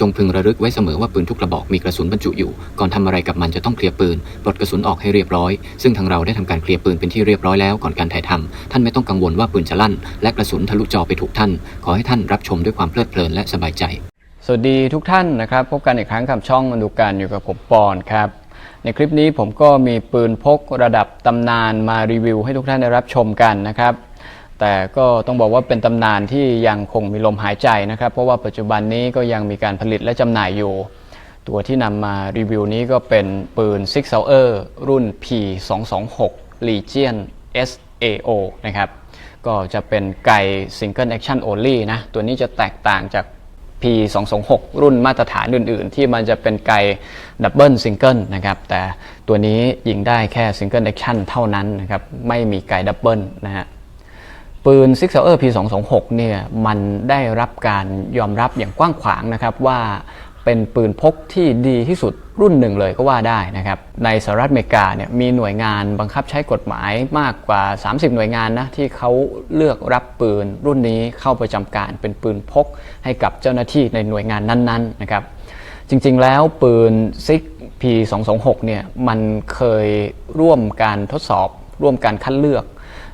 จงพึงระลึกไว้เสมอว่าปืนทุกกระบอกมีกระสุนบรรจุอยู่ ก่อนทำอะไรกับมันจะต้องเคลียร์ปืนปลดกระสุนออกให้เรียบร้อย ซึ่งทางเราได้ทำการเคลียร์ปืนเป็นที่เรียบร้อยแล้วก่อนการถ่ายทำท่านไม่ต้องกังวลว่าปืนจะลั่น และกระสุนทะลุจอไปถูกท่าน ขอให้ท่านรับชมด้วยความเพลิดเพลินและสบายใจ สวัสดีทุกท่านนะครับพบกันอีกครั้งกับช่องมาดูกันอยู่กับผมปอนครับในคลิปนี้ผมก็มีปืนพกระดับตำนานมารีวิว ให้ทุกท่านได้รับชมกันนะครับ แต่ก็ต้องบอกว่าเป็นตำนานที่ยังคงมีลมหายใจนะครับ เพราะว่าปัจจุบันนี้ก็ยังมีการผลิตและจำหน่ายอยู่ ตัวที่นำมารีวิวนี้ก็เป็นปืน Six Sauer รุ่น P226 Legion SAO นะครับ ก็จะเป็นไก Single Action Only นะ ตัวนี้จะแตกต่างจาก P226 รุ่นมาตรฐานอื่น ๆ ที่มันจะเป็นไกดับเบิลซิงเกิลนะครับ แต่ตัวนี้ยิงได้แค่ซิงเกิลแอคชั่นเท่านั้นนะครับ ไม่มีไกดับเบิลนะฮะ ปืน Six Sauer P226 เนี่ยมันได้รับการยอมรับอย่างกว้างขวางนะครับว่าเป็นปืนพกที่ดีที่สุดรุ่นหนึ่งเลยก็ว่าได้นะครับ ในสหรัฐอเมริกาเนี่ยมีหน่วยงานบังคับใช้กฎหมายมากกว่า 30 หน่วยงานนะที่เขาเลือกรับปืนรุ่นนี้เข้าประจำการเป็นปืนพกให้กับเจ้าหน้าที่ในหน่วยงานนั้นๆนะครับ จริงๆแล้วปืน Six P226 เนี่ยมันเคยร่วมการทดสอบ ร่วมการคัดเลือก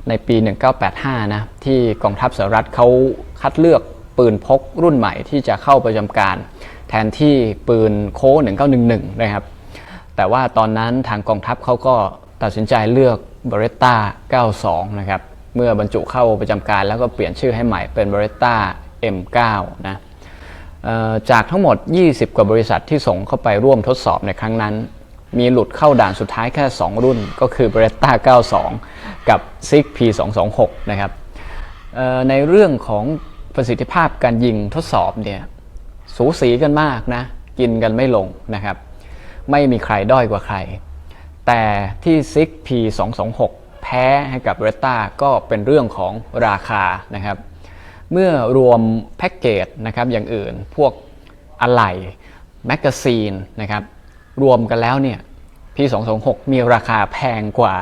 ในปี 1985 นะที่กองทัพสหรัฐเขาคัดเลือกปืนพกรุ่นใหม่ที่จะเข้าประจำการ แทนที่ปืนโค้1911 นะครับ แต่ว่าตอนนั้นทางกองทัพเขาก็ตัดสินใจเลือก b e r e t t a 92 นะครับ เมื่อบรรจุเข้าประจำการแล้วก็เปลี่ยนชื่อให้ใหม่เป็น b e r e t t a M9 นะจากทั้งหมด 20 กว่าบริษัทที่ส่งเข้าไปร่วมทดสอบในครั้งนั้น มีหลุดเข้าด่านสุดท้ายแค่ 2 รุ่น ก็คือ b r e t t a 92 กับ SIG P226 นะครับในเรื่องของประสิทธิภาพการยิงทดสอบเนี่ยสูสีกันมากนะ กินกันไม่ลงนะครับ ไม่มีใครด้อยกว่าใคร แต่ที่ SIG P226 แพ้ให้กับ b r e t t a ก็เป็นเรื่องของราคานะครับ เมื่อรวมแพ็กเกจนะครับอย่างอื่นพวกอะไหล่แมกกาซีนนะครับ รวมกันแล้วเนี่ย P226 มีราคาแพงกว่า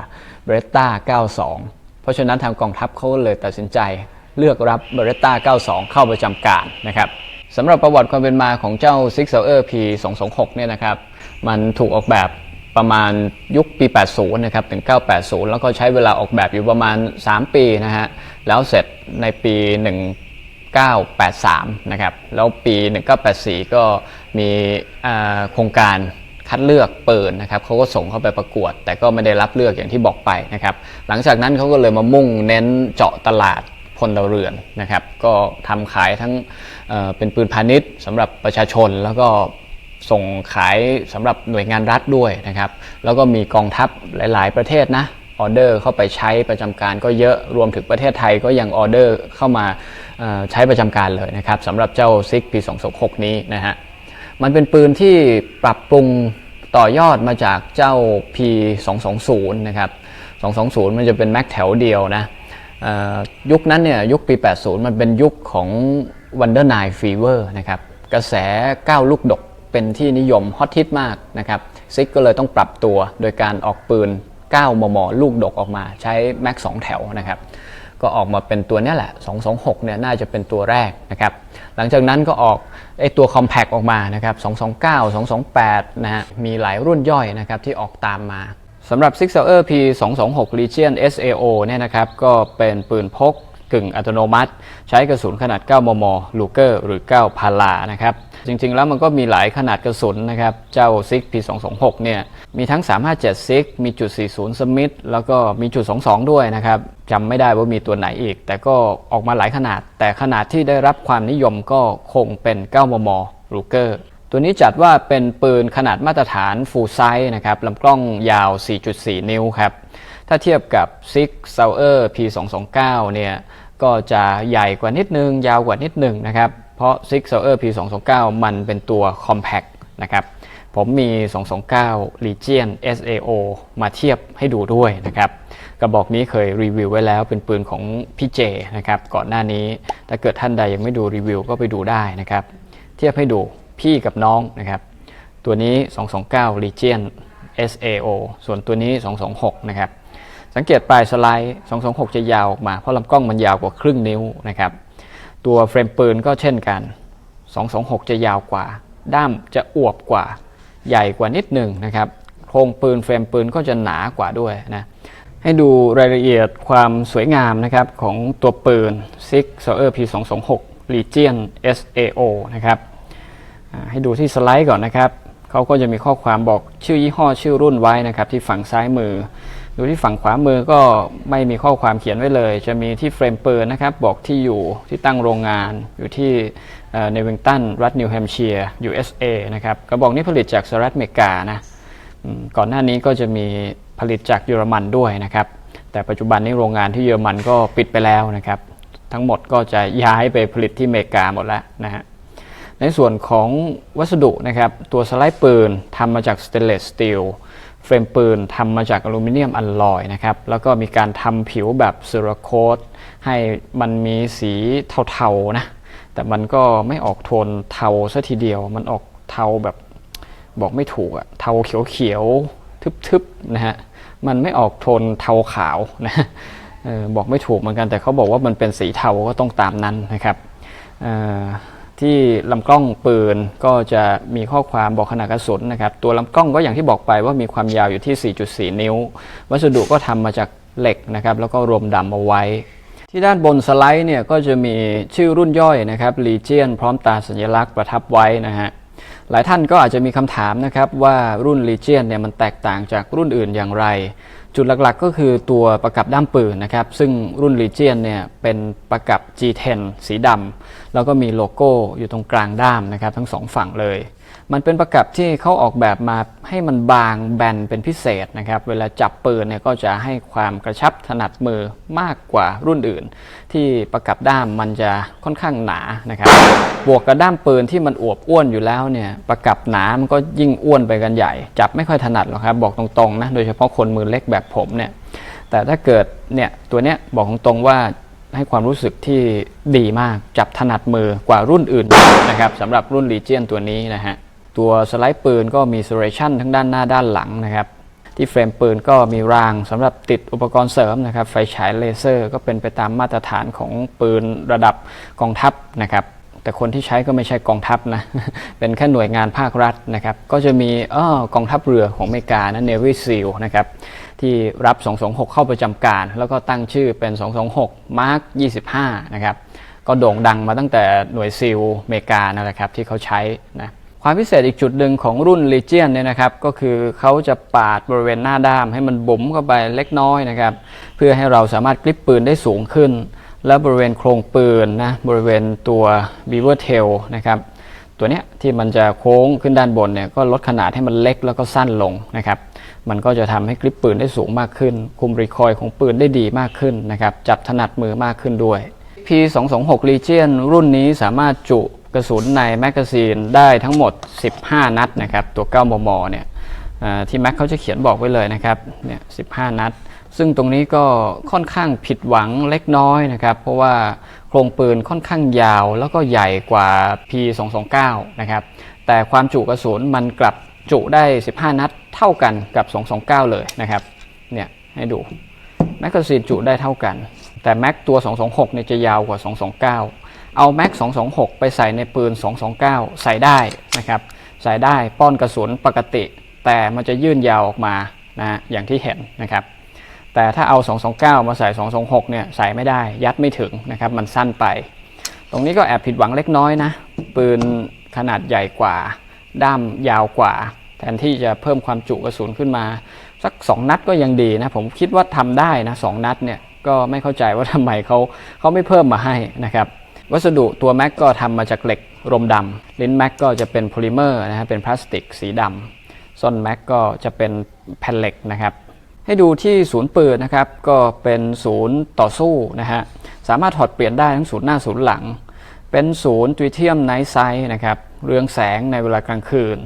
b e r e t t a 92 เพราะฉะนั้นทางกองทัพเขาเลยตัดสินใจเลือกรับ b e r e t t a 92 เข้าประจำการนะครับสำหรับประวัติความเป็นมาของเจ้า Six Sauer P226 เนี่ยนะครับ มันถูกออกแบบประมาณยุคปี 80 นะครับ ถึง 980 แล้วก็ใช้เวลาออกแบบอยู่ประมาณ 3 ปีนะฮะ แล้วเสร็จในปี 1983 นะครับ แล้วปี 1984 ก็มีโครงการ คัดเลือกเปืนนะครับเขาก็ส่งเข้าไปประกวด แต่ก็ไม่ได้รับเลือกอย่างที่บอกไปนะครับหลังจากนั้นเขาก็เลยมามุ่งเน้นเจาะตลาดพลเรือนนะครับ ก็ทำขายทั้งเเป็นปืนพาณิชย์สำหรับประชาชนแล้วก็ส่งขายสำหรับหน่วยงานรัฐด้วยนะครับ แล้วก็มีกองทัพหลาย ๆ ประเทศนะออเดอร์เข้าไปใช้ประจำการก็เยอะรวมถึงประเทศไทยก็ยังออเดอร์เข้ามาใช้ประจำการเลยนะครับสำหรับเจ้าซิก P226 นี้นะฮะ มันเป็นปืนที่ปรับปรุงต่อยอดมาจากเจ้า P220 นะครับ 220 มันจะเป็นแม็กแถวเดียวนะอ่อยุคนั้นเนี่ยยุคปี 80 มันเป็นยุคของ Wonder Nine Fever นะครับกระแสก้าวลูกดกเป็นที่นิยมฮอตฮิตมากนะครับซิกก็เลยต้องปรับตัวโดยการออกปืน 9 มม ลูกดกออกมาใช้แม็ก2แถวนะครับ ก็ออกมาเป็นตัวนี้แหละ 226 เนี่ยน่าจะเป็นตัวแรกนะครับ หลังจากนั้นก็ออกไอตัว Compact ออกมานะครับ 229 228 นะฮะ มีหลายรุ่นย่อยนะครับที่ออกตามมาสำหรับ Six e r P226 Legion SAO เนี่ยนะครับ ก็เป็นปืนพกกึ่งอัตโนมัติ ใช้กระสุนขนาด 9 มม ลูเกอร์ หรือ 9 พาลานะครับ จริงๆ แล้วมันก็มีหลายขนาดกระสุนนะครับ เจ้า Six P226 เนี่ยมีทั้ง 357 Six มีจุด 40 Smith แล้วก็มีจุด 22 ด้วยนะครับจำไม่ได้ว่ามีตัวไหนอีก แต่ก็ออกมาหลายขนาด แต่ขนาดที่ได้รับความนิยมก็คงเป็น 9 มมลูเกอร์ตัวนี้จัดว่าเป็นปืนขนาดมาตรฐาน full size นะครับลำกล้องยาว 4.4 นิ้วครับ ถ้าเทียบกับ Six Sauer P229 เนี่ยก็จะใหญ่กว่านิดนึง ยาวกว่านิดนึงนะครับ เพราะ Six Sauer P229 มันเป็นตัว compact นะครับ ผมมี 229 Legion SAO มาเทียบให้ดูด้วยนะครับ กระบอกนี้เคยรีวิวไว้แล้วเป็นปืนของพี่เจนะครับ ก่อนหน้านี้ ถ้าเกิดท่านใดยังไม่ดูรีวิวก็ไปดูได้นะครับ เทียบให้ดูพี่กับน้องนะครับ ตัวนี้ 229 Legion SAO ส่วนตัวนี้ 226 นะครับ สังเกตปลายสไลด์ 226 จะยาวออกมา เพราะลำกล้องมันยาวกว่าครึ่งนิ้วนะครับ ตัวเฟรมปืนก็เช่นกัน 226 จะยาวกว่า ด้ามจะอวบกว่า ใหญ่กว่านิดหนึ่งนะครับ โครงปืนเฟรมปืนก็จะหนากว่าด้วยนะ ให้ดูรายละเอียดความสวยงามนะครับของตัวปืน Sig Sauer P226 Legion SAO นะครับ ให้ดูที่สไลด์ก่อนนะครับ เขาก็จะมีข้อความบอกชื่อยี่ห้อชื่อรุ่นไว้นะครับที่ฝั่งซ้ายมือ ดูที่ฝั่งขวามือก็ไม่มีข้อความเขียนไว้เลย จะมีที่เฟรมปืนนะครับ บอกที่อยู่ที่ตั้งโรงงานอยู่ที่เนวิงตันรัฐนิวแฮมเชียร์ USA นะครับกระบอกนี้ผลิตจากสหรัฐอเมริกานะก่อนหน้านี้ก็จะมีผลิตจากเยอรมันด้วยนะครับ แต่ปัจจุบันนี้โรงงานที่เยอรมันก็ปิดไปแล้วนะครับ ทั้งหมดก็จะย้ายไปผลิตที่อเมริกาหมดแล้วนะฮะในส่วนของวัสดุนะครับ ตัวสไลด์ปืนทำมาจากสเตนเลสสตีล เฟรมปืนทำมาจากอลูมิเนียมอัลลอยนะครับ แล้วก็มีการทำผิวแบบเซราโคตให้มันมีสีเทาๆนะ แต่มันก็ไม่ออกโทนเทาซะทีเดียว มันออกเทาแบบบอกไม่ถูกอะเทาเขียวๆทึบๆนะฮะ มันไม่ออกโทนเทาขาวนะเออบอกไม่ถูกเหมือนกัน แต่เขาบอกว่ามันเป็นสีเทาก็ต้องตามนั้นนะครับเออ ที่ลำกล้องปืนก็จะมีข้อความบอกขนาดกระสุนนะครับ ตัวลำกล้องก็อย่างที่บอกไปว่ามีความยาวอยู่ที่ 4.4 นิ้ว วัสดุก็ทำมาจากเหล็กนะครับ แล้วก็รวมดำเอาไว้ ที่ด้านบนสไลด์เนี่ยก็จะมีชื่อรุ่นย่อยนะครับ Legion พร้อมตาสัญลักษณ์ประทับไว้นะฮะหลายท่านก็อาจจะมีคำถามนะครับว่ารุ่น Legion เนี่ยมันแตกต่างจากรุ่นอื่นอย่างไร จุดหลักๆ ก็คือตัวประกับด้ามปืนนะครับ ซึ่งรุ่น Legion เนี่ยเป็นประกับ G10 สีดำแล้วก็มีโลโก้อยู่ตรงกลางด้ามนะครับ ทั้งสองฝั่งเลย มันเป็นประกับที่เขาออกแบบมาให้มันบางแบนเป็นพิเศษนะครับ เวลาจับปืนเนี่ยก็จะให้ความกระชับถนัดมือมากกว่ารุ่นอื่น ที่ประกับด้ามมันจะค่อนข้างหนานะครับ บวกกับด้ามปืนที่มันอวบอ้วนอยู่แล้วเนี่ยประกับหนามันก็ยิ่งอ้วนไปกันใหญ่ จับไม่ค่อยถนัดหรอกครับ บอกตรงๆนะโดยเฉพาะคนมือเล็กแบบผมเนี่ยแต่ถ้าเกิดเนี่ยตัวเนี้ยบอกตรงๆว่าให้ความรู้สึกที่ดีมากจับถนัดมือกว่ารุ่นอื่นนะครับสำหรับรุ่น Legion ตัวนี้นะฮะ ตัวสไลด์ปืนก็มี serration ทั้งด้านหน้าด้านหลังนะครับ ที่เฟรมปืนก็มีรางสำหรับติดอุปกรณ์เสริมนะครับ ไฟฉายเลเซอร์ก็เป็นไปตามมาตรฐานของปืนระดับกองทัพนะครับแต่คนที่ใช้ก็ไม่ใช่กองทัพนะ เป็นแค่หน่วยงานภาครัฐนะครับ ก็จะมีอ้อกองทัพเรือของอเมริกานะ Navy SEAL นะครับ ที่รับ 226 เข้าประจำการ แล้วก็ตั้งชื่อเป็น 226 Mark 25 นะครับ ก็โด่งดังมาตั้งแต่หน่วยซีลอเมริกานั่นแหละครับที่เขาใช้นะ ความพิเศษอีกจุดหนึ่งของรุ่น Legion เนี่ยนะครับ ก็คือเขาจะปาดบริเวณหน้าด้ามให้มันบุ๋มเข้าไปเล็กน้อยนะครับ เพื่อให้เราสามารถกลิปปืนได้สูงขึ้น และบริเวณโครงปืนนะบริเวณตัว beaver tail นะครับตัวเนี้ยที่มันจะโค้งขึ้นด้านบนเนี่ยก็ลดขนาดให้มันเล็กแล้วก็สั้นลงนะครับ มันก็จะทำให้กริปปืนได้สูงมากขึ้น คุมรีคอยของปืนได้ดีมากขึ้นนะครับ จับถนัดมือมากขึ้นด้วย P226 Legion รุ่นนี้สามารถจุ กระสุนในแมกกาซีนได้ทั้งหมด 15 นัดนะครับ ตัว 9 มม เนี่ยที่แม็กเขาจะเขียนบอกไว้เลยนะครับ เนี่ย 15 นัด ซึ่งตรงนี้ก็ค่อนข้างผิดหวังเล็กน้อยนะครับ เพราะว่าโครงปืนค่อนข้างยาวแล้วก็ใหญ่กว่า P229 นะครับ แต่ความจุกระสุนมันกลับจุได้ 15 นัดเท่ากันกับ 229 เลยนะครับ เนี่ย ให้ดู แมกกาซีนจุได้เท่ากัน แต่แม็กตัว 226 เนี่ยจะยาวกว่า 229 เอาแม็ก226 ไปใส่ในปืน 229 ใส่ได้นะครับ ใส่ได้ป้อนกระสุนปกติ แต่มันจะยื่นยาวออกมานะอย่างที่เห็นนะครับ แต่ถ้าเอา 229 มาใส่ 226 เนี่ยใส่ไม่ได้ยัดไม่ถึงนะครับ มันสั้นไป ตรงนี้ก็แอบผิดหวังเล็กน้อยนะ ปืนขนาดใหญ่กว่า ด้ามยาวกว่า แทนที่จะเพิ่มความจุกระสุนขึ้นมา สัก 2 นัดก็ยังดีนะ ผมคิดว่าทำได้นะ 2 นัดเนี่ยก็ไม่เข้าใจว่าทำไมเขาเขาไม่เพิ่มมาให้นะครับ วัสดุตัวแม็กก็ทำมาจากเหล็กรมดำลิ้นแม็กก็จะเป็นโพลิเมอร์นะฮะเป็นพลาสติกสีดำส้นแม็กก็จะเป็นแผ่นเหล็กนะครับ ให้ดูที่ศูนย์ปืนนะครับ ก็เป็นศูนย์ต่อสู้นะฮะสามารถถอดเปลี่ยนได้ทั้งศูนย์หน้าศูนย์หลัง เป็นศูนย์ทริเทียมไนท์ไซด์นะครับเรืองแสงในเวลากลางคืน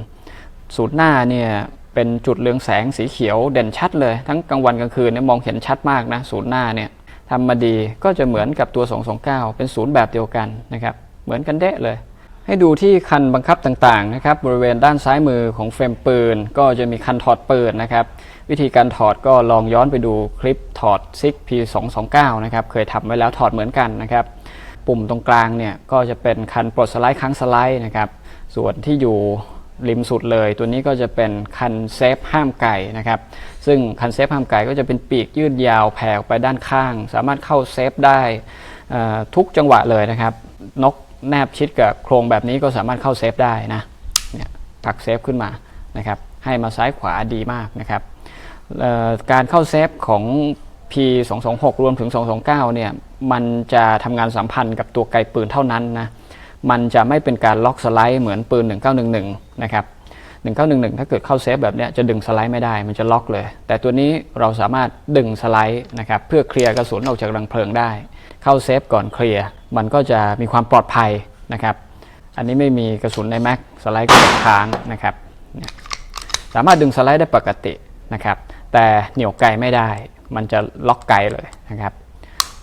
ศูนย์หน้าเนี่ยเป็นจุดเรืองแสงสีเขียวเด่นชัดเลย ทั้งกลางวันกลางคืนเนี่ยมองเห็นชัดมากนะศูนย์หน้าเนี่ย ทำมาดีก็จะเหมือนกับตัว 229 เป็นศูนย์แบบเดียวกันนะครับเหมือนกันเดะเลย ให้ดูที่คันบังคับต่างๆนะครับบริเวณด้านซ้ายมือของเฟรมปืน ก็จะมีคันถอดปืนนะครับวิธีการถอดก็ลองย้อนไปดูคลิปถอดซิก P229 นะครับเคยทำไว้แล้วถอดเหมือนกันนะครับปุ่มตรงกลางเนี่ยก็จะเป็นคันปลดสไลด์ครั้งสไลด์นะครับส่วนที่อยู่ ริมสุดเลย ตัวนี้ก็จะเป็นคันเซฟห้ามไก่นะครับ ซึ่งคันเซฟห้ามไก่ก็จะเป็นปีกยืดยาวแผ่ออกไปด้านข้าง สามารถเข้าเซฟได้ทุกจังหวะเลยนะครับ นกแนบชิดกับโครงแบบนี้ก็สามารถเข้าเซฟได้นะเนี่ยผักเซฟขึ้นมานะครับ ให้มาซ้ายขวาดีมากนะครับการเข้าเซฟของ P226 รวมถึง 229 เนี่ย มันจะทำงานสัมพันธ์กับตัวไกลปืนเท่านั้นนะ มันจะไม่เป็นการล็อกสไลด์เหมือนปืน 1911 นะครับ 1911 ถ้าเกิดเข้าเซฟแบบนี้จะดึงสไลด์ไม่ได้ มันจะล็อกเลย แต่ตัวนี้เราสามารถดึงสไลด์นะครับเพื่อเคลียร์กระสุนออกจากรังเพลิงได้ เข้าเซฟก่อนเคลียร์ มันก็จะมีความปลอดภัยนะครับ อันนี้ไม่มีกระสุนในแม็กสไลด์ก็จะค้างนะครับ สามารถดึงสไลด์ได้ปกตินะครับ แต่เหนี่ยวไกลไม่ได้ มันจะล็อกไกลเลยนะครับ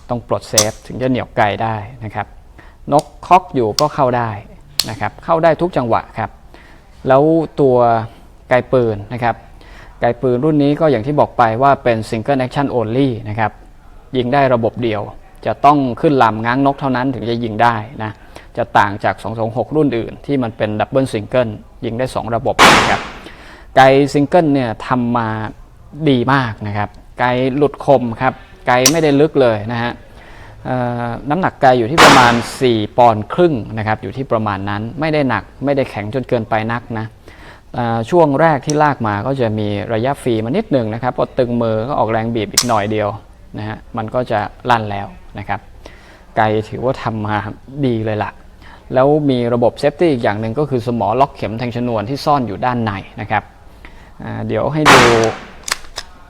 ต้องปลดเซฟถึงจะเหนี่ยวไกลได้นะครับ นกคอกอยู่ก็เข้าได้นะครับเข้าได้ทุกจังหวะครับ แล้วตัวไกปืนนะครับไกปืนรุ่นนี้ก็อย่างที่บอกไปว่าเป็น Single Action Only นะครับยิงได้ระบบเดียว จะต้องขึ้นลำง้างนกเท่านั้นถึงจะยิงได้นะจะต่างจาก 226 รุ่นอื่น ที่มันเป็นดับเบิลซิงเกิลยิงได้ 2 ระบบนะครับไกซิงเกิลเนี่ยทำมาดีมากนะครับไกหลุดคมครับไกไม่ได้ลึกเลยนะฮะ น้ำหนักไกลอยู่ที่ประมาณ 4 ปอนด์ครึ่งนะครับอยู่ที่ประมาณนั้นไม่ได้หนักไม่ได้แข็งจนเกินไปนักนะช่วงแรกที่ลากมาก็จะมีระยะฟรีมานิดหนึ่งนะครับพอตึงมือก็ออกแรงบีบอีกหน่อยเดียวนะฮะมันก็จะลั่นแล้วนะครับไกลถือว่าทำมาดีเลยล่ะ แล้วมีระบบเซฟตี้อีกอย่างหนึ่งก็คือสมอล็อกเข็มแทงชนวนที่ซ่อนอยู่ด้านในนะครับเดี๋ยวให้ดู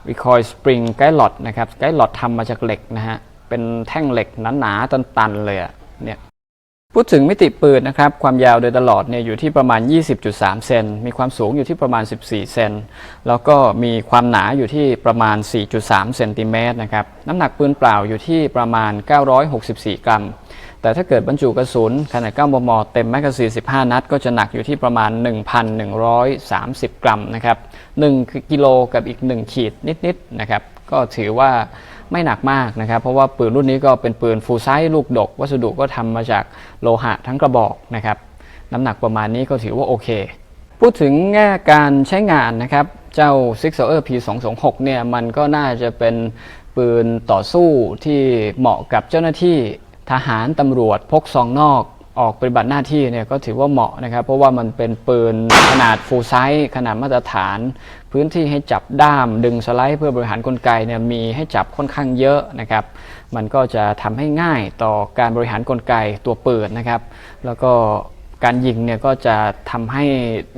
Recoil Spring ไกด์หลอดนะครับไกด์หลอดทำมาจากเหล็กนะฮะ เป็นแท่งเหล็กหนาๆตันๆเลยอะเนี่ยพูดถึงมิติปืนนะครับ ความยาวโดยตลอดเนี่ยอยู่ที่ประมาณ 20.3 เซน มีความสูงอยู่ที่ประมาณ 14 เซน แล้วก็มีความหนาอยู่ที่ประมาณ 4.3 เซนติเมตรนะครับ น้ำหนักปืนเปล่าอยู่ที่ประมาณ 964 กรัม แต่ถ้าเกิดบรรจุกระสุนขนาด 9 มม เต็มแมกกาซีน 15 นัด ก็จะหนักอยู่ที่ประมาณ 1,130 กรัมนะครับ 1กิโลกับอีก 1 ขีดนิดๆนะครับ ก็ถือว่า ไม่หนักมากนะครับ เพราะว่าปืนรุ่นนี้ก็เป็นปืนฟูลไซส์ลูกดก วัสดุก็ทำมาจากโลหะทั้งกระบอกนะครับน้ำหนักประมาณนี้ก็ถือว่าโอเค พูดถึงแง่การใช้งานนะครับ เจ้า Six Hour P226 เนี่ยมันก็น่าจะเป็นปืนต่อสู้ที่เหมาะกับเจ้าหน้าที่ทหารตำรวจพกซองนอกออกปฏิบัติหน้าที่เนี่ยก็ถือว่าเหมาะนะครับ เพราะว่ามันเป็นปืนขนาดฟูลไซส์ขนาดมาตรฐาน พื้นที่ให้จับด้ามดึงสไลด์เพื่อบริหารกลไกเนี่ยมีให้จับค่อนข้างเยอะนะครับ มันก็จะทำให้ง่ายต่อการบริหารกลไกตัวปืนนะครับ แล้วก็การยิงเนี่ยก็จะทำให้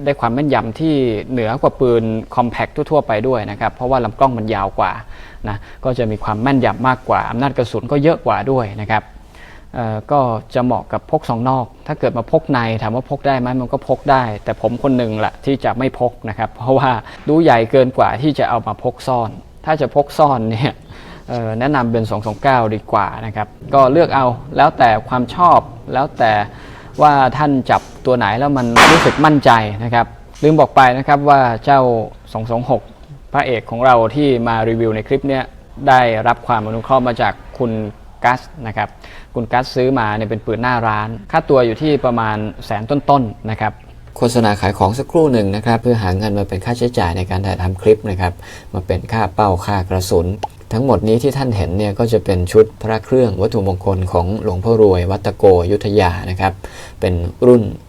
ได้ความแม่นยำที่เหนือกว่าปืนคอมแพคทั่วๆไปด้วยนะครับ เพราะว่าลำกล้องมันยาวกว่านะก็จะมีความแม่นยำมากกว่าอำนาจกระสุนก็เยอะกว่าด้วยนะครับ ก็จะเหมาะกับพกสองนอก ถ้าเกิดมาพกในถามว่าพกได้ไหมมันก็พกได้ แต่ผมคนหนึ่งแหละที่จะไม่พกนะครับ เพราะว่าดูใหญ่เกินกว่าที่จะเอามาพกซ่อน ถ้าจะพกซ่อนเนี่ยแนะนำเป็น 229 ดีกว่านะครับ ก็เลือกเอาแล้วแต่ความชอบแล้วแต่ว่าท่านจับตัวไหนแล้วมันรู้สึกมั่นใจนะครับ ลืมบอกไปนะครับว่าเจ้า 226 พระเอกของเราที่มารีวิวในคลิปเนี้ยได้รับความอนุเคราะห์มาจากคุณ กัสนะครับคุณกัสซื้อมาเนี่ยเป็นปืนหน้าร้าน ค่าตัวอยู่ที่ประมาณแสนต้นๆนะครับโฆษณาขายของสักครู่หนึ่งนะครับ เพื่อหาเงินมาเป็นค่าใช้จ่ายในการถ่ายทำคลิปนะครับมาเป็นค่าเป้าค่ากระสุน ทั้งหมดนี้ที่ท่านเห็นเนี่ยก็จะเป็นชุดพระเครื่องวัตถุมงคลของหลวงพ่อรวย วัตโกยุทธยานะครับเป็นรุ่น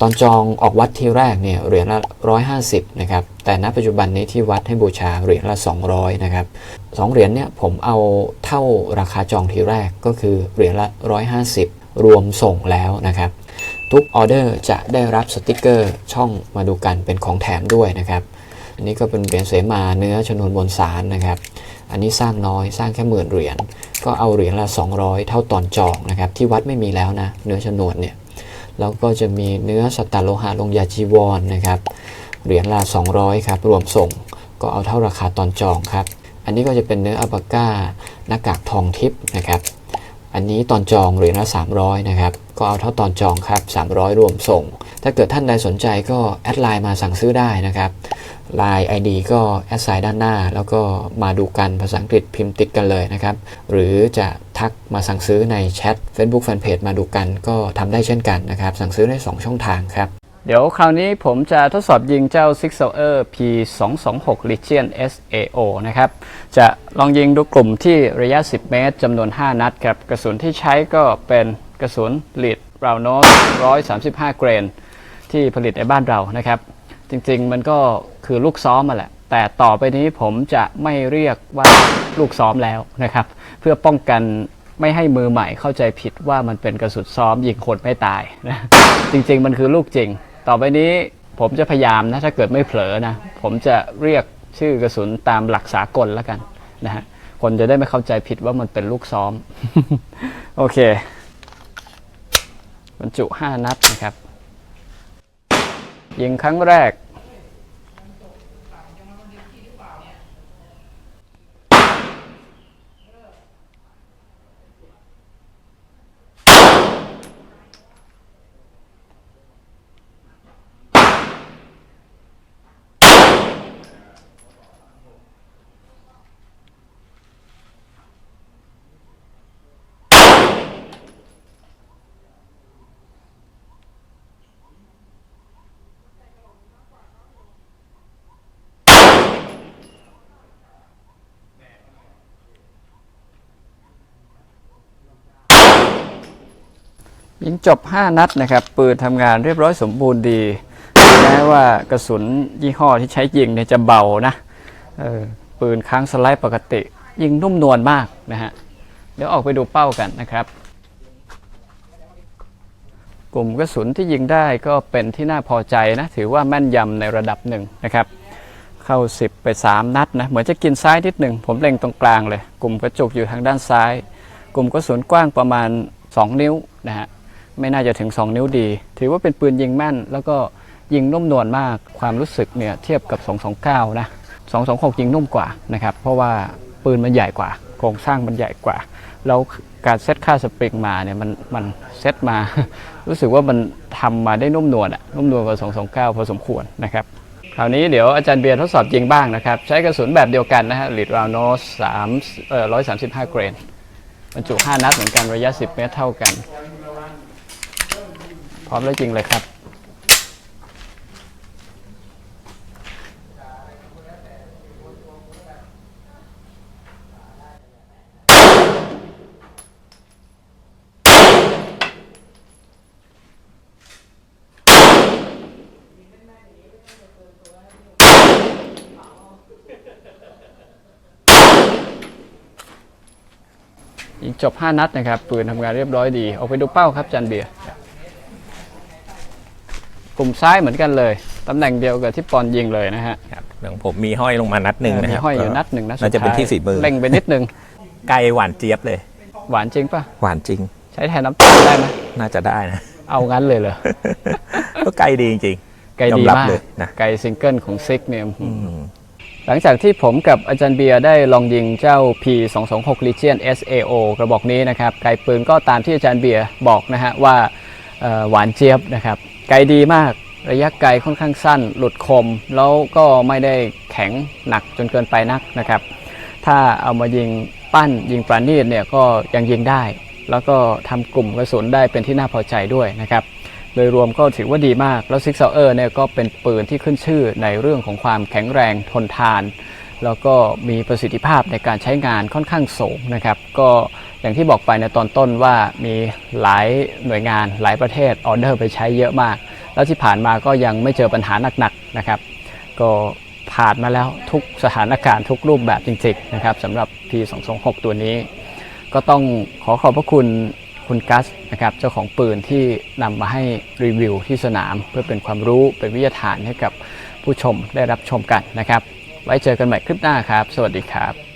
ตอนจองออกวัดทีแรกเนี่ยเหรียญละ 150 นะครับ แต่ณปัจจุบันนี้ที่วัดให้บูชาเหรียญละ 200 นะครับสองเหรียญเนี่ยผมเอาเท่าราคาจองทีแรกก็คือเหรียญละ 150 รวมส่งแล้วนะครับ ทุกออเดอร์จะได้รับสติกเกอร์ช่องมาดูกันเป็นของแถมด้วยนะครับ อันนี้ก็เป็นเหรียญเสมาเนื้อชนวนบนสารนะครับ อันนี้สร้างน้อยสร้างแค่หมื่นเหรียญก็เอาเหรียญละ 200 เท่าตอนจองนะครับที่วัดไม่มีแล้วนะเนื้อชนวนเนี่ย แล้วก็จะมีเนื้อสตตโลหะลงยาจีวรนะครับ เหรียญละ200ครับ รวมส่งก็เอาเท่าราคาตอนจองครับ อันนี้ก็จะเป็นเนื้ออัลปาก้าหน้ากากทองทิพย์นะครับ อันนี้ตอนจองเหรียญละ300นะครับ ก็เอาเท่าตอนจองครับ 300 รวมส่ง ถ้าเกิดท่านใดสนใจก็แอดไลน์มาสั่งซื้อได้นะครับไลน์ ID ก็แอดไซน์ด้านหน้า แล้วก็มาดูกันภาษาอังกฤษพิมพ์ติดกันเลยนะครับ หรือจะทักมาสั่งซื้อในแชท Facebook Fanpage มาดูกันก็ทำได้เช่นกันนะครับ สั่งซื้อได้ 2 ช่องทางครับ เดี๋ยวคราวนี้ผมจะทดสอบยิงเจ้า Six Sauer P226 Legion SAO นะครับ จะลองยิงดูกลุ่มที่ระยะ 10 เมตรจำนวน 5 นัดครับ กระสุนที่ใช้ก็เป็นกระสุน Lead Round Nose 135 เกรน ที่ผลิตในบ้านเรานะครับ จริงๆมันก็คือลูกซ้อมมาแหละ แต่ต่อไปนี้ผมจะไม่เรียกว่าลูกซ้อมแล้วนะครับ เพื่อป้องกันไม่ให้มือใหม่เข้าใจผิดว่ามันเป็นกระสุนซ้อมยิงคนไม่ตายนะจริง ๆ มันคือลูกจริง ต่อไปนี้ผมจะพยายามนะถ้าเกิดไม่เผลอนะ ผมจะเรียกชื่อกระสุนตามหลักสากลแล้วกันนะฮะคนจะได้ไม่เข้าใจผิดว่ามันเป็นลูกซ้อม โอเคบรรจุ 5 นัดนะครับ ยิงครั้งแรก ยิงจบ 5 นัดนะครับ ปืนทำงานเรียบร้อยสมบูรณ์ดีแม้ว่ากระสุนยี่ห้อที่ใช้ยิงเนี่ยจะเบานะปืนค้างสไลด์ปกติ ยิงนุ่มนวลมากนะฮะ เดี๋ยวออกไปดูเป้ากันนะครับ กลุ่มกระสุนที่ยิงได้ก็เป็นที่น่าพอใจนะ ถือว่าแม่นยำในระดับหนึ่งนะครับ เข้า 10 ไป 3 นัดนะ เหมือนจะกินซ้ายนิดหนึ่ง ผมเล็งตรงกลางเลย กลุ่มกระจุกอยู่ทางด้านซ้าย กลุ่มกระสุนกว้างประมาณ 2 นิ้วนะฮะ ไม่น่าจะถึง 2 นิ้วดี ถือว่าเป็นปืนยิงแม่น แล้วก็ยิงนุ่มนวลมากความรู้สึกเนี่ยเทียบกับ 229 นะ 226 ยิงนุ่มกว่านะครับ เพราะว่าปืนมันใหญ่กว่า โครงสร้างมันใหญ่กว่า แล้วการเซตค่าสปริงมาเนี่ยมันมันเซตมา รู้สึกว่ามันทำมาได้นุ่มนวลอะนุ่มนวลกว่า 229 พอสมควรนะครับคราวนี้เดี๋ยวอาจารย์เบียร์ทดสอบยิงบ้างนะครับ ใช้กระสุนแบบเดียวกันนะฮะลีดราวโนสสามเอ่อ135เกรนบรรจุ 5 นัดเหมือนกันระยะ 10 เมตรเท่ากัน พร้อมแล้วจริงเลยครับ ยิงจบ 5 นัดนะครับ ปืนทำงานเรียบร้อยดี ออกไปดูเป้าครับจันเบียร์ กลุ่มซ้ายเหมือนกันเลยตำแหน่งเดียวกับที่ปอนยิงเลยนะฮะครับของผมมีห้อยลงมานัดหนึ่งนะมีครับห้อยอยู่ก็นัดหนึ่งนัดสุดน่าจะเป็นท้ายที่ฝีมือ เล็งไปนิดนึง ไกลหวานเจี๊ยบเลย หวานจริงป่ะ หวานจริงใช้แทนน้ำตาลได้ไหมน่าจะได้นะ เอางั้นเลยเหรอ ก็ไกลดีจริง ไกลยอดีมรับมากเลยนะ ไกลซิงเกิลของซิกเนี่ยๆอืม หลังจากที่ผมกับอาจารย์เบียร์ได้ลองยิงเจ้า P226 Legion SAO กระบอกนี้นะครับไกลปืนก็ตามที่อาจารย์เบียร์บอกนะฮะว่าเอ่อหวานเจี๊ยบนะครับ ไกลดีมากระยะไกลค่อนข้างสั้น หลุดคม แล้วก็ไม่ได้แข็งหนักจนเกินไปนักนะครับ ถ้าเอามายิงปั้นยิงปราณีตเนี่ยก็ยังยิงได้ แล้วก็ทำกลุ่มกระสุนได้เป็นที่น่าพอใจด้วยนะครับ โดยรวมก็ถือว่าดีมาก แล้วซิกซาวเออร์เนี่ยก็เป็นปืนที่ขึ้นชื่อในเรื่องของความแข็งแรงทนทาน แล้วก็มีประสิทธิภาพในการใช้งานค่อนข้างสูงนะครับ ก็ อย่างที่บอกไปในตอนต้นว่ามีหลายหน่วยงานหลายประเทศออเดอร์ไปใช้เยอะมาก แล้วที่ผ่านมาก็ยังไม่เจอปัญหาหนักๆนะครับ ก็ผ่านมาแล้วทุกสถานการณ์ทุกรูปแบบจริงๆนะครับสำหรับ P226 ตัวนี้ ก็ต้องขอขอบพระคุณคุณกัสนะครับเจ้าของปืนที่นำมาให้รีวิวที่สนาม เพื่อเป็นความรู้เป็นวิทยาทานให้กับผู้ชมได้รับชมกันนะครับ ไว้เจอกันใหม่คลิปหน้าครับ สวัสดีครับ